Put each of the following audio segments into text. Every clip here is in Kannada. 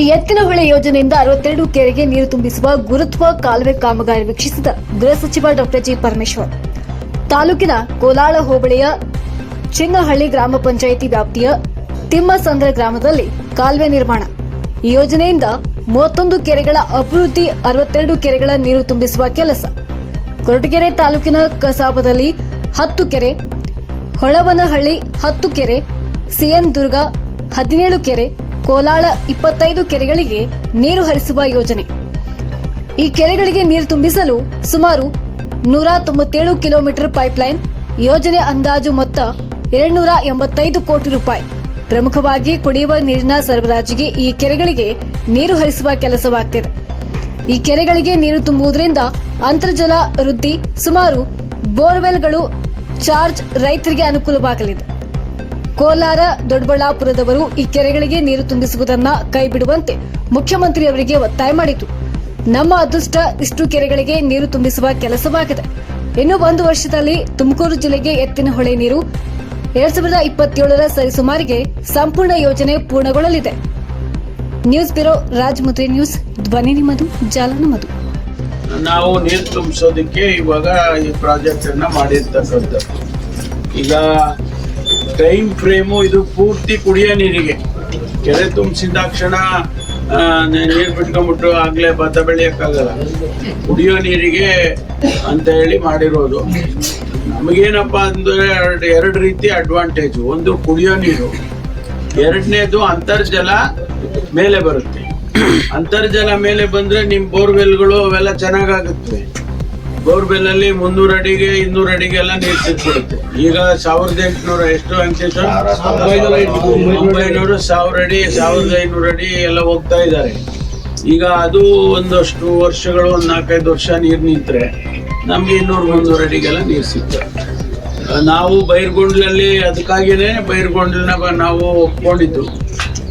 ಈ ಎತ್ತಿನ ಹೊಳೆ ಯೋಜನೆಯಿಂದ ಅರವತ್ತೆರಡು ಕೆರೆಗೆ ನೀರು ತುಂಬಿಸುವ ಗುರುತ್ವ ಕಾಲುವೆ ಕಾಮಗಾರಿ ವೀಕ್ಷಿಸಿದ ಗೃಹ ಸಚಿವ ಡಾಕ್ಟರ್ ಜಿ ಪರಮೇಶ್ವರ್. ತಾಲೂಕಿನ ಕೋಲಾಳ ಹೋಬಳಿಯ ಚಿನ್ನಹಳ್ಳಿ ಗ್ರಾಮ ಪಂಚಾಯಿತಿ ವ್ಯಾಪ್ತಿಯ ತಿಮ್ಮಸಂದ್ರ ಗ್ರಾಮದಲ್ಲಿ ಕಾಲುವೆ ನಿರ್ಮಾಣ. ಈ ಯೋಜನೆಯಿಂದ ಮೂವತ್ತೊಂದು ಕೆರೆಗಳ ಅಭಿವೃದ್ಧಿ, ಅರವತ್ತೆರಡು ಕೆರೆಗಳ ನೀರು ತುಂಬಿಸುವ ಕೆಲಸ. ಕೊರಟಗೆರೆ ತಾಲೂಕಿನ ಕಸಾಬದಲ್ಲಿ ಹತ್ತು ಕೆರೆ, ಹೊಳವನಹಳ್ಳಿ ಹತ್ತು ಕೆರೆ ಸಿಎನ್ ದುರ್ಗ ಹದಿನೇಳು ಕೆರೆ ಕೋಲಾಳ ಇಪ್ಪತ್ತೈದು ಕೆರೆಗಳಿಗೆ ನೀರು ಹರಿಸುವ ಯೋಜನೆ. ಈ ಕೆರೆಗಳಿಗೆ ನೀರು ತುಂಬಿಸಲು ಸುಮಾರು ನೂರ ತೊಂಬತ್ತೇಳು ಕಿಲೋಮೀಟರ್ ಪೈಪ್ಲೈನ್, ಯೋಜನೆ ಅಂದಾಜು ಮೊತ್ತ ಎರಡ್ನೂರ ಎಂಬತ್ತೈದು ಕೋಟಿ ರೂಪಾಯಿ. ಪ್ರಮುಖವಾಗಿ ಕುಡಿಯುವ ನೀರಿನ ಸರಬರಾಜಿಗೆ ಈ ಕೆರೆಗಳಿಗೆ ನೀರು ಹರಿಸುವ ಕೆಲಸವಾಗ್ತಿದೆ. ಈ ಕೆರೆಗಳಿಗೆ ನೀರು ತುಂಬುವುದರಿಂದ ಅಂತರ್ಜಲ ವೃದ್ಧಿ ಸುಮಾರು ಬೋರ್ವೆಲ್ಗಳು ಚಾರ್ಜ್ ರೈತರಿಗೆ ಅನುಕೂಲವಾಗಲಿದೆ. ಕೋಲಾರ, ದೊಡ್ಡಬಳ್ಳಾಪುರದವರು ಈ ಕೆರೆಗಳಿಗೆ ನೀರು ತುಂಬಿಸುವುದನ್ನ ಕೈಬಿಡುವಂತೆ ಮುಖ್ಯಮಂತ್ರಿಯವರಿಗೆ ಒತ್ತಾಯ ಮಾಡಿತು ನಮ್ಮ ಅದೃಷ್ಟ ಇಷ್ಟು ಕೆರೆಗಳಿಗೆ ನೀರು ತುಂಬಿಸುವ ಕೆಲಸವಾಗಿದೆ. ಇನ್ನು ಒಂದು ವರ್ಷದಲ್ಲಿ ತುಮಕೂರು ಜಿಲ್ಲೆಗೆ ಎತ್ತಿನ ಹೊಳೆ ನೀರು ಎರಡ್ ಸಾವಿರದ ಇಪ್ಪತ್ತೇಳರ ಸರಿಸುಮಾರಿಗೆ ಸಂಪೂರ್ಣ ಯೋಜನೆ ಪೂರ್ಣಗೊಳ್ಳಲಿದೆ. ನ್ಯೂಸ್ ಬ್ಯೂರೋ ರಾಜಮುದ್ರಿ ನ್ಯೂಸ್, ಧ್ವನಿ ನಿಮ್ಮದು, ಜಾಲ ನಮ್ಮದು. ನಾವು ನೀರು ತುಂಬಿಸೋದಕ್ಕೆ ಇವಾಗ ಈ ಪ್ರಾಜೆಕ್ಟ್ ಅನ್ನ ಮಾಡಿರ್ತಕ್ಕಂಥದ್ದು. ಈಗ ಟೈಮ್ ಫ್ರೇಮು ಇದು ಪೂರ್ತಿ ಕುಡಿಯೋ ನೀರಿಗೆ. ಕೆರೆ ತುಂಬಿಸಿದಾಕ್ಷಣ ನೀರು ಬಿಟ್ಕೊಂಡ್ಬಿಟ್ಟು ಆಗ್ಲೇ ಭತ್ತ ಬೆಳೆಯೋಕ್ಕಾಗಲ್ಲ. ಕುಡಿಯೋ ನೀರಿಗೆ ಅಂತ ಹೇಳಿ ಮಾಡಿರೋದು. ನಮಗೇನಪ್ಪ ಅಂದ್ರೆ ಎರಡು ಎರಡು ರೀತಿ ಅಡ್ವಾಂಟೇಜು ಒಂದು ಕುಡಿಯೋ ನೀರು, ಎರಡನೇದು ಅಂತರ್ಜಲ ಮೇಲೆ ಬರುತ್ತೆ. ಅಂತರ್ಜಲ ಮೇಲೆ ಬಂದ್ರೆ ನಿಮ್ಮ ಬೋರ್ವೆಲ್ಗಳು ಅವೆಲ್ಲ ಚೆನ್ನಾಗಾಗುತ್ತವೆ ಬೋರ್ವೆಲ್ ಅಲ್ಲಿ ಮುನ್ನೂರ ಅಡಿಗೆ, ಇನ್ನೂರು ಅಡಿಗೆ ಎಲ್ಲ ನೀರು ಸಿಕ್ಬಿಡುತ್ತೆ. ಈಗ ಸಾವಿರದ ಎಂಟುನೂರ ಎಷ್ಟು ವೆಂಕಟೇಶ್ವರ ಒಂಬೈನೂರು ಸಾವಿರ ಅಡಿ, ಸಾವಿರದ ಐನೂರು ಅಡಿ ಎಲ್ಲ ಹೋಗ್ತಾ ಇದ್ದಾರೆ. ಈಗ ಅದು ಒಂದಷ್ಟು ವರ್ಷಗಳು, ಒಂದು ನಾಲ್ಕೈದು ವರ್ಷ ನೀರು ನಿಂತರೆ ನಮ್ಗೆ ಇನ್ನೂರು ಮುನ್ನೂರ ಅಡಿಗೆಲ್ಲ ನೀರು ಸಿಗ್ತದೆ ನಾವು ಬೈರ್ಗೊಂಡ್ಲಲ್ಲಿ ಅದಕ್ಕಾಗಿಯೇ ಬೈರ್ಗೊಂಡ್ಲನ್ನ ಬ- ನಾವು ಒಪ್ಕೊಂಡಿದ್ದು.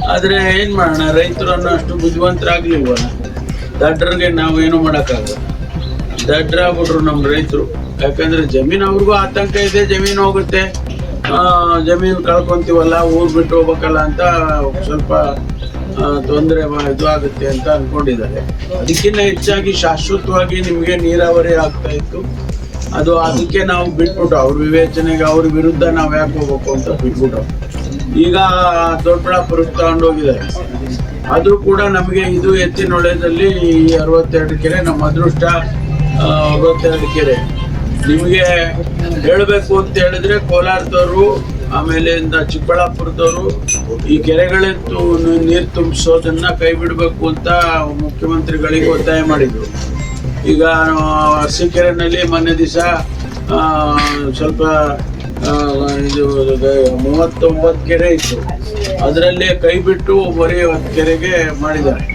ಆದ್ರೆ ಏನ್ ಮಾಡೋಣ ರೈತರು ಅನ್ನೋ ಅಷ್ಟು ಬುದ್ಧಿವಂತರಾಗ್ಲಿಲ್ವ ದಡ್ಡರಿಗೆ ನಾವು ಏನು ಮಾಡೋಕ್ಕಾಗಲ್ಲ. ದಡ್ಡರಾಗ್ಬಿಟ್ರು ನಮ್ಮ ರೈತರು. ಯಾಕಂದ್ರೆ ಜಮೀನು ಅವ್ರಿಗೂ ಆತಂಕ ಇದೆ, ಜಮೀನು ಹೋಗುತ್ತೆ. ಜಮೀನು ಕಳ್ಕೊಂತೀವಲ್ಲ, ಊರು ಬಿಟ್ಟು ಹೋಗ್ಬೇಕಲ್ಲ ಅಂತ ಸ್ವಲ್ಪ ತೊಂದರೆ ಇದು ಆಗುತ್ತೆ ಅಂತ ಅನ್ಕೊಂಡಿದ್ದಾರೆ. ಅದಕ್ಕಿಂತ ಹೆಚ್ಚಾಗಿ ಶಾಶ್ವತವಾಗಿ ನಿಮಗೆ ನೀರಾವರಿ ಆಗ್ತಾ ಇತ್ತು. ಅದು ಅದಕ್ಕೆ ನಾವು ಬಿಟ್ಬಿಟ್ಟು, ಅವ್ರ ವಿವೇಚನೆಗೆ ಅವ್ರ ವಿರುದ್ಧ ನಾವು ಯಾಕೆ ಹೋಗ್ಬೇಕು ಅಂತ ಬಿಟ್ಬಿಟ್ಟು. ಈಗ ದೊಡ್ಡಬಳ್ಳಾಪುರ ತಗೊಂಡೋಗಿದ್ದಾರೆ. ಅದು ಕೂಡ ನಮಗೆ ಇದು ಎತ್ತಿನೊಳೆದಲ್ಲಿ ಈ ಅರವತ್ತೆರಡು ಕೆರೆ ನಮ್ಮ ಅದೃಷ್ಟ. ಕೆರೆ ನಿಮಗೆ ಹೇಳಬೇಕು ಅಂತ ಹೇಳಿದ್ರೆ ಕೋಲಾರದವರು, ಆಮೇಲೆ ಇಂದ ಚಿಕ್ಕಬಳ್ಳಾಪುರದವರು, ಈ ಕೆರೆಗಳಂತೂ ನೀರು ತುಂಬಿಸೋದನ್ನ ಕೈ ಬಿಡಬೇಕು ಅಂತ ಮುಖ್ಯಮಂತ್ರಿಗಳಿಗೆ ಒತ್ತಾಯ ಮಾಡಿದ್ರು. ಈಗ ಕೆರೆನಲ್ಲಿ ಮೊನ್ನೆ ದಿವಸ ಸ್ವಲ್ಪ ಇದು ಮೂವತ್ತೊಂಬತ್ತು ಕೆರೆ ಇತ್ತು. ಅದರಲ್ಲಿ ಕೈ ಬಿಟ್ಟು ಬರೀ ಕೆರೆಗೆ ಮಾಡಿದ್ದಾರೆ.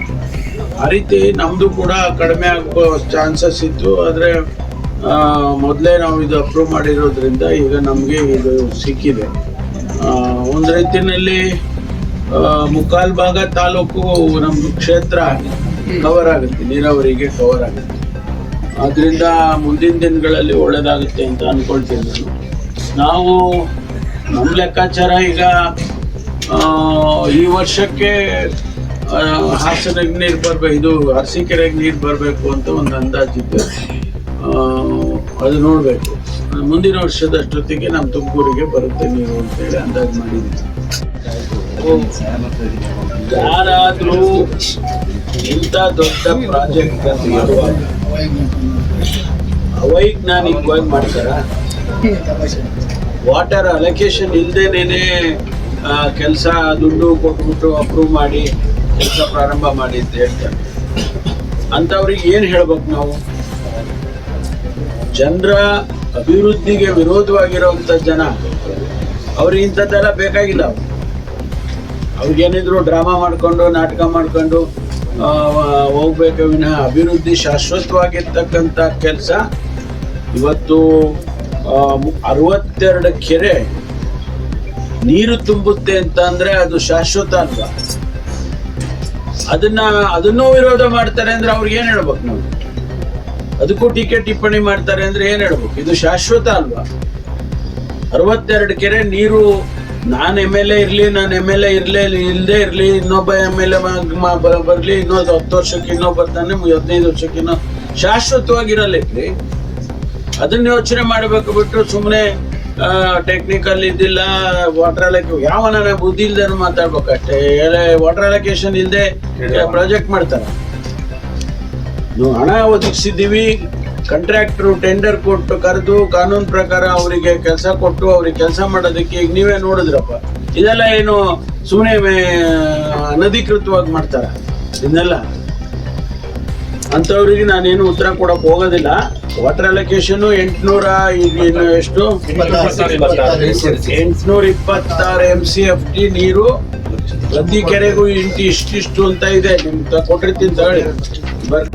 ಆ ರೀತಿ ನಮ್ಮದು ಕೂಡ ಕಡಿಮೆ ಆಗೋ ಚಾನ್ಸಸ್ ಇತ್ತು, ಆದರೆ ಮೊದಲೇ ನಾವು ಇದು ಅಪ್ರೂವ್ ಮಾಡಿರೋದ್ರಿಂದ ಈಗ ನಮಗೆ ಇದು ಸಿಕ್ಕಿದೆ. ಒಂದು ರೀತಿಯಲ್ಲಿ ಮುಕ್ಕಾಲ್ ಭಾಗ ತಾಲೂಕು ನಮ್ಮದು ಕ್ಷೇತ್ರ ಕವರ್ ಆಗುತ್ತೆ, ನೀರಾವರಿಗೆ ಕವರ್ ಆಗುತ್ತೆ. ಅದರಿಂದ ಮುಂದಿನ ದಿನಗಳಲ್ಲಿ ಒಳ್ಳೆಯದಾಗುತ್ತೆ ಅಂತ ಅಂದ್ಕೊಳ್ತೀನಿ ನಾನು ನಾವು ನಮ್ಮ ಲೆಕ್ಕಾಚಾರ ಈಗ ಈ ವರ್ಷಕ್ಕೆ ಆ, ಹಾಸನಕ್ಕೆ ನೀರು ಬರಬೇಕು ಇದು ಅರಸೀಕೆರೆಗೆ ನೀರು ಬರಬೇಕು ಅಂತ ಒಂದು ಅಂದಾಜಿದೆ ಆ, ಅದು ನೋಡಬೇಕು. ಮುಂದಿನ ವರ್ಷದಷ್ಟೊತ್ತಿಗೆ ನಮ್ಮ ತುಮಕೂರಿಗೆ ಬರುತ್ತೆ ನೀರು ಅಂತೇಳಿ ಅಂದಾಜು ಮಾಡಿದ್ದೀವಿ ಯಾರಾದರೂ ಇಂಥ ದೊಡ್ಡ ಪ್ರಾಜೆಕ್ಟ್ ಮಾಡುವಾಗ ಅವೈಜ್ಞಾನಿಕವಾಗಿ ಮಾಡ್ತಾರ? ವಾಟರ್ ಅಲೋಕೇಶನ್ ಇಲ್ದೇನೆ ಕೆಲಸ ದುಡ್ಡು ಕೊಟ್ಬಿಟ್ಟು ಅಪ್ರೂವ್ ಮಾಡಿ ಕೆಲಸ ಪ್ರಾರಂಭ ಮಾಡಿ ಅಂತ ಹೇಳ್ತಾರೆ. ಅಂಥವ್ರಿಗೆ ಏನು ಹೇಳ್ಬೇಕು ನಾವು? ಜನರ ಅಭಿವೃದ್ಧಿಗೆ ವಿರೋಧವಾಗಿರುವಂಥ ಜನ, ಅವ್ರಿಗೆ ಇಂಥದ್ದೆಲ್ಲ ಬೇಕಾಗಿಲ್ಲ ಅವ್ರು. ಅವ್ರಿಗೇನಿದ್ರು ಡ್ರಾಮಾ ಮಾಡ್ಕೊಂಡು, ನಾಟಕ ಮಾಡ್ಕೊಂಡು ಹೋಗ್ಬೇಕು ವಿನಃ. ಅಭಿವೃದ್ಧಿ ಶಾಶ್ವತವಾಗಿರ್ತಕ್ಕಂಥ ಕೆಲಸ ಇವತ್ತು ಅರವತ್ತೆರಡು ಕೆರೆ ನೀರು ತುಂಬುತ್ತೆ ಅಂತ ಅಂದ್ರೆ ಅದು ಶಾಶ್ವತ ಅಲ್ವಾ? ಅದನ್ನ, ಅದನ್ನೂ ವಿರೋಧ ಮಾಡ್ತಾರೆ ಅಂದ್ರೆ ಅವ್ರಿಗೆ ಏನ್ ಹೇಳ್ಬೇಕು ನಾವು? ಅದಕ್ಕೂ ಟೀಕೆ ಟಿಪ್ಪಣಿ ಮಾಡ್ತಾರೆ ಅಂದ್ರೆ ಏನ್ ಹೇಳ್ಬೇಕು? ಇದು ಶಾಶ್ವತ ಅಲ್ವಾ? ಅರವತ್ತೆರಡು ಕೆರೆ ನೀರು, ನಾನು ಎಂ ಎಲ್ ಎ ಇರ್ಲಿ, ನಾನು ಎಂ ಎಲ್ ಎ ಇರ್ಲೇ ಇಲ್ಲದೆ ಇರ್ಲಿ, ಇನ್ನೊಬ್ಬ ಎಂ ಎಲ್ ಎ ಬರ್ಲಿ, ಇನ್ನೊಂದು ಹತ್ತು ವರ್ಷಕ್ಕೆ ಇನ್ನೊಬ್ಬ ಬರ್ತಾನೆ, ಹದಿನೈದು ವರ್ಷಕ್ಕೆ ಇನ್ನೊ ಶಾಶ್ವತವಾಗಿರಲ್ಲೇನ್ರಿ ಅದನ್ನ ಯೋಚನೆ ಮಾಡಬೇಕು ಬಿಟ್ಟು ಸುಮ್ಮನೆ ಟೆಕ್ನಿಕಲ್ ಇದ್ದಿಲ್ಲ ವಾಟರ್ ಅಲೋಕೆ ಯಾವನ ಬುದ್ಧಿ ಇಲ್ದೇ ಮಾತಾಡ್ಬೇಕಷ್ಟೇ ವಾಟರ್ ಅಲೋಕೇಶನ್ ಇಲ್ಲದೆ ಪ್ರಾಜೆಕ್ಟ್ ಮಾಡ್ತಾರೆ. ನೀವು ಹಣ ಒದಗಿಸಿದ್ದೀವಿ. ಕಾಂಟ್ರಾಕ್ಟ್ರು ಟೆಂಡರ್ ಕೊಟ್ಟು ಕರೆದು ಕಾನೂನು ಪ್ರಕಾರ ಅವರಿಗೆ ಕೆಲಸ ಕೊಟ್ಟು ಅವ್ರಿಗೆ ಕೆಲಸ ಮಾಡೋದಕ್ಕೆ ಈಗ ನೀವೇ ನೋಡಿದ್ರಪ್ಪ. ಇದೆಲ್ಲ ಏನು ಸುಮ್ಮನೆ ಅನಧಿಕೃತವಾಗಿ ಮಾಡ್ತಾರೆ? ಇದನ್ನೆಲ್ಲ. ಅಂಥವ್ರಿಗೆ ನಾನೇನು ಉತ್ತರ ಕೊಡೋಕೆ ಹೋಗೋದಿಲ್ಲ. ವಾಟರ್ ಅಲೋಕೇಶನ್ ಎಂಟುನೂರ ಎಷ್ಟು? ಎಂಟುನೂರ ಇಪ್ಪತ್ತಾರು ಎಂ ಸಿ ಎಫ್ ಟಿ ನೀರು ಪ್ರತಿ ಕೆರೆಗೂ ಇಂಟಿ ಇಷ್ಟಿಷ್ಟು ಅಂತ ಇದೆ. ನಿಮ್ಗೆ ಕೊಟ್ಟಿರ್ತೀನಿ ತಗೊಳ್ಳಿ. ಬರ್